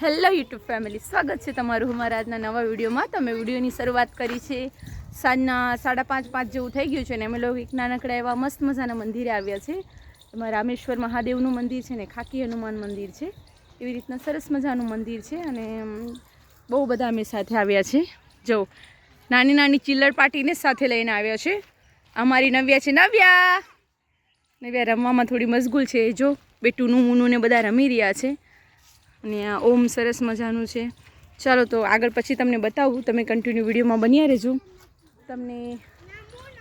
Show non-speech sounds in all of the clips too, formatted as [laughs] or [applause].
Hello YouTube family, સ્વાગત છે તમારું અમારા આજના નવા વિડીયોમાં. તમે વિડીયોની શરૂઆત કરી છે. સાંજના સાડા પાંચ પાંચ જેવું થઈ ગયું છે ને અમે લોકો એક નાનકડા એવા મસ્ત મજાના મંદિરે આવ્યા છે. એમાં રામેશ્વર મહાદેવનું મંદિર છે ને ખાકી હનુમાન મંદિર છે. એવી રીતના સરસ મજાનું મંદિર છે અને બહુ બધા અમે સાથે આવ્યા છે. જો, નાની નાની ચિલ્લર પાર્ટીને સાથે લઈને આવ્યા છે. અમારી નવ્યા છે, નવ્યા! નવ્યા રમવામાં થોડી મશગુલ છે. જો, બેટુનું મૂનું ને બધા રમી રહ્યા છે. અને આ ઓમ સરસ મજાનું છે. ચાલો તો આગળ પછી તમને બતાવું. તમે કન્ટિન્યુ વિડીયોમાં બન્યા રહેજો. તમને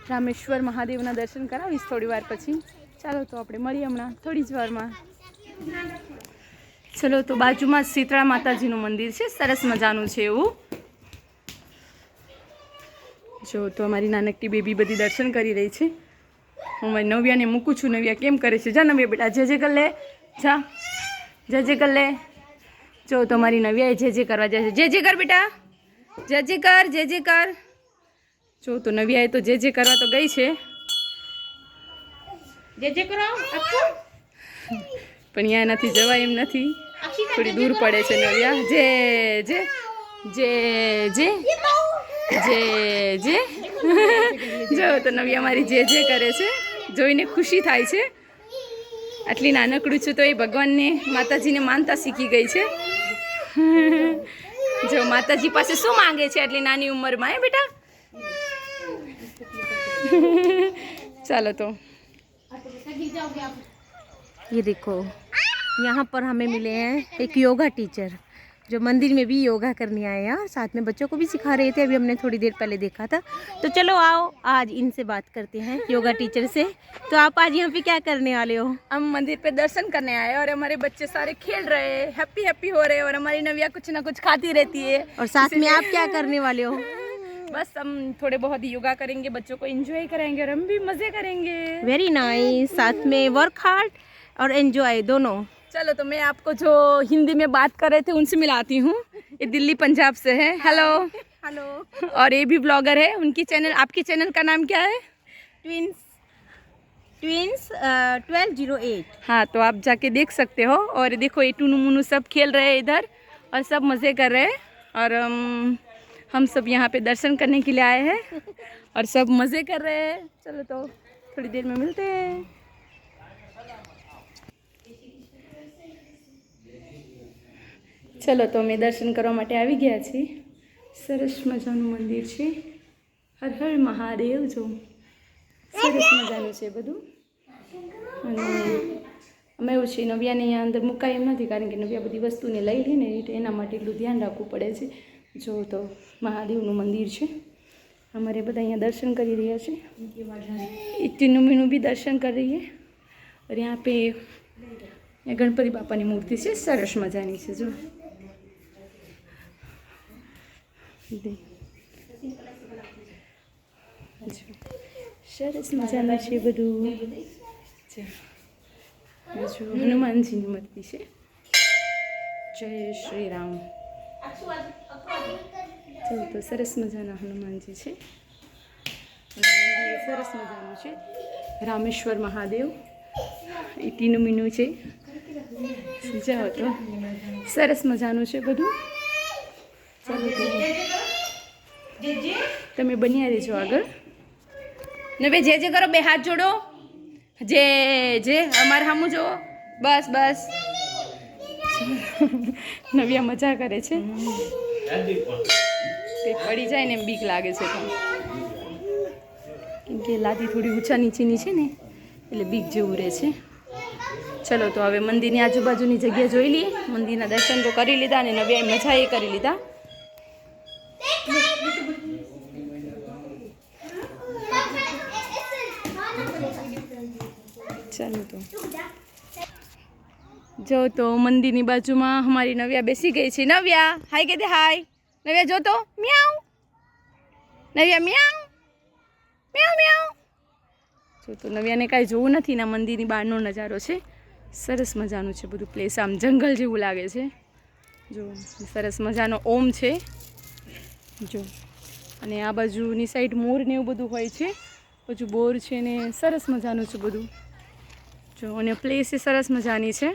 રામેશ્વર મહાદેવના દર્શન કરાવીશ થોડી વાર પછી. ચાલો તો આપણે મળીએ હમણાં થોડી જ વારમાં. ચલો તો બાજુમાં શીતળા માતાજીનું મંદિર છે. સરસ મજાનું છે એવું. જો તો અમારી નાનકટી બેબી બધી દર્શન કરી રહી છે. હું મારી નવ્યાને મૂકું છું. નવ્યા કેમ કરે છે? જા નવ્યા બેટા. જે જે કર જા. જે જે કર લે જો તો મારી નવ્યાએ જે જે કરવા જાય છે. જે જે કર બેટા. જે જે કર જે જે કર. જો તો નવ્યાએ તો જે જે કરવા તો ગઈ છે. જે જે કરો પણ અહીંયા નથી જવાય એમ નથી. થોડી દૂર પડે છે નવ્યા. જે જે જે જે જે જે. [laughs] જો તો નવ્યા મારી જે જે કરે છે જોઈને ખુશી થાય છે. આટલી નાનકડું છું તો એ ભગવાનને માતાજીને માનતા શીખી ગઈ છે [laughs] જો માતાજી પાસે શું માંગે છે આટલી નાની ઉંમરમાં હે બેટા [laughs] ચાલો તો ये देखो यहाँ पर हमें मिले हैं एक योगा टीचर जो मंदिर में भी योगा करने आए हैं और साथ में बच्चों को भी सिखा रहे थे अभी हमने थोड़ी देर पहले देखा था। तो चलो आओ आज इनसे बात करते हैं योगा टीचर से। तो आप आज यहाँ पे क्या करने वाले हो? हम मंदिर पे दर्शन करने आए और हमारे बच्चे सारे खेल रहे हैं हैप्पी हैप्पी हो रहे हैं और हमारी नविया कुछ ना कुछ खाती रहती है। और साथ में आप क्या करने वाले हो? बस हम थोड़े बहुत योगा करेंगे बच्चों को एंजॉय कराएँगे और हम भी मज़े करेंगे। वेरी नाइस साथ में वर्क हार्ड और एंजॉय दोनों। चलो तो मैं आपको जो हिंदी में बात कर रहे थे उनसे मिलाती हूँ। ये दिल्ली पंजाब से है। हेलो हेलो और ये भी ब्लॉगर है। उनकी चैनल आपकी चैनल का नाम क्या है? Twins twins twelve zero eight हाँ तो आप जाके देख सकते हो। और देखो ये टूनू मुनू सब खेल रहे हैं इधर और सब मज़े कर रहे हैं। और अम, हम सब यहाँ पे दर्शन करने के लिए आए हैं। और सब मज़े कर रहे हैं। चलो तो थोड़ी देर में मिलते हैं। ચલો, તો અમે દર્શન કરવા માટે આવી ગયા છીએ. સરસ મજાનું મંદિર છે. હર હર મહાદેવ, જો. સરસ મજાનું છે બધું. અને અમે એવું છે નવ્યાને અહીંયા અંદર મુકાય એમ નથી, કારણ કે નવ્યા બધી વસ્તુને લઈ લે ને, એટલે એના માટે એટલું ધ્યાન રાખવું પડે છે. જો, તો મહાદેવનું મંદિર છે. અમારે બધા અહીંયા દર્શન કરી રહ્યા છે. ઇટીનું મીનું બી દર્શન કરી રહીએ અને આપે. ગણપતિ બાપાની મૂર્તિ છે. સરસ મજાની છે, જો. સરસ મજાનું છે બધું. જો હનુમાનજીની મૂર્તિ છે જય શ્રી રામ જો તો સરસ મજાના હનુમાનજી છે સરસ મજાનું છે રામેશ્વર મહાદેવ એ ટીનું મીનું છે જાઓ તો સરસ મજાનું છે બધું ચાલો તમે બન્યા રહેજો આગળ. ને બે જે જે કરો, બે હાથ જોડો. જે જે અમારે સામું જુઓ. બસ બસ. નવ્યા મજા કરે છે. તે પડી જાય ને એમ બીક લાગે છે કેમ કે લાદી થોડી ઊંચા નીચેની છે ને, એટલે બીક જેવું રહે છે. ચલો, તો હવે મંદિરની આજુબાજુની જગ્યા જોઈ લઈએ. મંદિરના દર્શન તો કરી લીધા અને નવ્યાએ મજા એ કરી લીધા. ચાલો તો. જો? તો મંદિરની બાજુમાં અમારી નવ્યા બેસી ગઈ છે. નવ્યા હાય કે દે હાય? નવ્યા જો તો. મ્યાઉ. નવ્યા મ્યાઉ. મ્યાઉ મ્યાઉ. જો તો નવ્યાને કાંઈ જોવું નથી ના મંદિરની બહારનો નજારો છે. સરસ મજાનું છે બધું પ્લેસ આમ જંગલ જેવું લાગે છે. જો સરસ મજાનો ઓમ છે. જો અને આ બાજુની સાઈડ મોર ને એવું બધું હોય છે. પછી બોર છે ને સરસ મજાનું છે બધું. જો, અને પ્લેસ એ સરસ મજાની છે.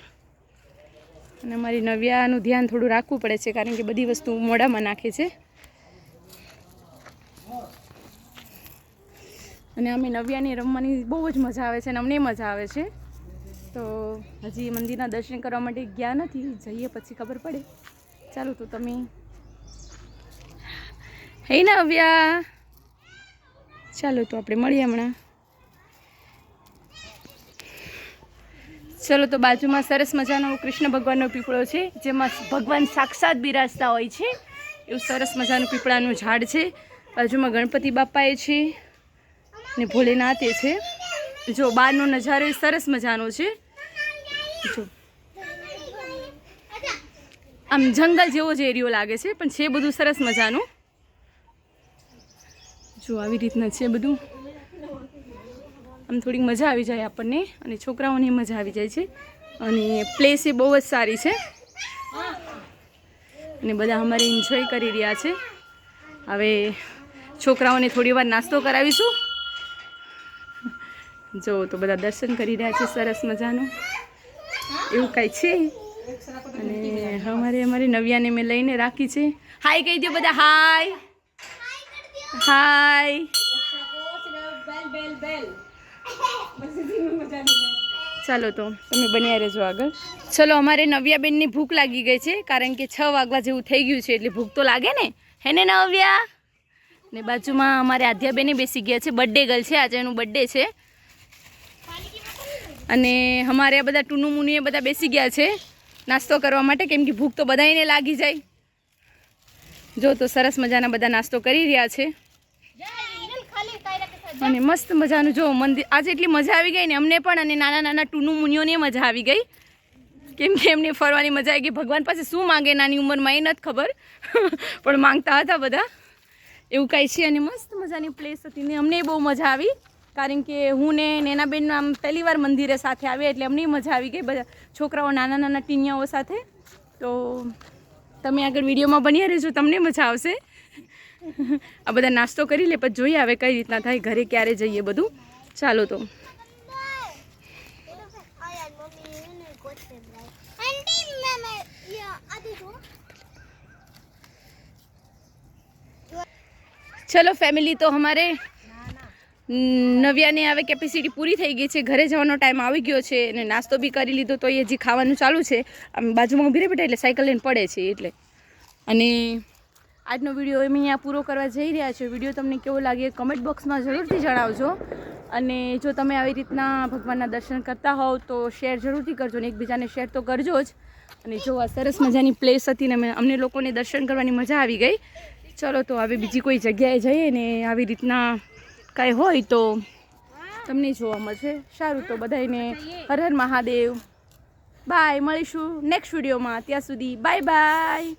અને મારી નવ્યાનું ધ્યાન થોડું રાખવું પડે છે, કારણ કે બધી વસ્તુ મોઢામાં નાખે છે. અને અમે નવ્યાને રમવાની બહુ જ મજા આવે છે, અને અમને મજા આવે છે. તો હજી મંદિરના દર્શન કરવા માટે ગયા નથી, જઈએ પછી ખબર પડે. ચાલો તો તમે. હે નવ્યા. ચાલો તો આપણે મળીએ હમણાં. ચલો તો બાજુમાં સરસ મજાનો કૃષ્ણ ભગવાનનો પીપળો છે, જેમાં ભગવાન સાક્ષાત બિરાજતા હોય છે. એવું સરસ મજાનું પીપળાનું ઝાડ છે. બાજુમાં ગણપતિ બાપાએ છે ને ભોલેનાથે છે. જો બહારનો નજારો એ સરસ મજાનો છે. જો. આમ જંગલ જેવો જ એરિયો લાગે છે, પણ છે બધું સરસ મજાનું. જો આવી રીતના છે બધું. આમ થોડીક મજા આવી જાય આપણને અને છોકરાઓને મજા આવી જાય છે. અને પ્લેસ એ બહુ જ સારી છે. અને બધા અમારે એન્જોય કરી રહ્યા છે. હવે છોકરાઓને થોડી વાર નાસ્તો કરાવીશું. જો તો બધા દર્શન કરી રહ્યા છે સરસ મજાનું. એવું કાંઈ છે? અને અમારે અમારી નવ્યાને મેં લઈને રાખી છે. હાય કહી દો બધા હાય હાય ચાલો તો તમે બન્યા રહેજો આગળ. ચલો, અમારે નવ્યાબેનની ભૂખ લાગી ગઈ છે, કારણ કે છ વાગવા જેવું થઈ ગયું છે, એટલે ભૂખ તો લાગે ને? હે ને નવ્યા? ને બાજુમાં અમારે આધ્યાબેને બેસી ગયા છે બર્થડે ગર્લ છે, આજે એનું બર્થડે છે. અને અમારે આ બધા ટુનુ મુનીએ બધા બેસી ગયા છે, નાસ્તો કરવા માટે, કેમ કે ભૂખ તો બધાને લાગી જાય. જો તો સરસ મજાના બધા નાસ્તો કરી રહ્યા છે. અને મસ્ત મજાનું. જો, મંદિર આજે એટલી મજા આવી ગઈ ને, અમને પણ અને નાના નાના ટૂનું મુનિઓને મજા આવી ગઈ. કેમ કે એમને ફરવાની મજા આવી ગઈ. ભગવાન પાસે શું માંગે નાની ઉંમરમાં એ નથી ખબર. [laughs] પણ માંગતા હતા બધા. એવું કાંઈ છે અને મસ્ત મજાની પ્લેસ હતી ને, અમને બહુ મજા આવી. કારણ કે હું ને નેનાબેન આમ પહેલી વાર મંદિરે સાથે આવ્યા એટલે અમને મજા આવી ગઈ બધા છોકરાઓ નાના નાના ટીનિયાઓ સાથે. તો તમે આગળ વિડીયોમાં બન્યા રહેજો, તમને મજા આવશે. [laughs] આ બધા નાસ્તો કરી લે, પછી જોઈએ હવે કઈ રીતના થાય, ઘરે ક્યારે જઈએ બધું. ચાલો તો. ચલો ફેમિલી તો અમારે નવ્યાને હવે કેપેસિટી પૂરી થઈ ગઈ છે. ઘરે જવાનો ટાઈમ આવી ગયો છે અને નાસ્તો બી કરી લીધો તો એ હજી ખાવાનું ચાલુ છે. આમ બાજુમાં ઊભી રહી બેઠા એટલે સાયકલ લઈને પડે છે એટલે. અને આજનો વીડિયો અમે અહીંયા પૂરો કરવા જઈ રહ્યા છે વીડિયો તમને કેવો લાગે કમેન્ટ બોક્સમાં જરૂરથી જણાવજો. અને જો તમે આવી રીતના ભગવાનના દર્શન કરતા હોવ તો શેર જરૂરથી કરજો ને એકબીજાને શેર તો કરજો જ. અને જો આ સરસ મજાની પ્લેસ હતી ને અમે અમને લોકોને દર્શન કરવાની મજા આવી ગઈ. ચલો તો હવે બીજી કોઈ જગ્યાએ જઈએ ને આવી રીતના કાંઈ હોય તો તમને જોવા મળશે. સારું તો બધાને હર હર મહાદેવ. બાય મળીશું નેક્સ્ટ વિડીયોમાં ત્યાં સુધી બાય બાય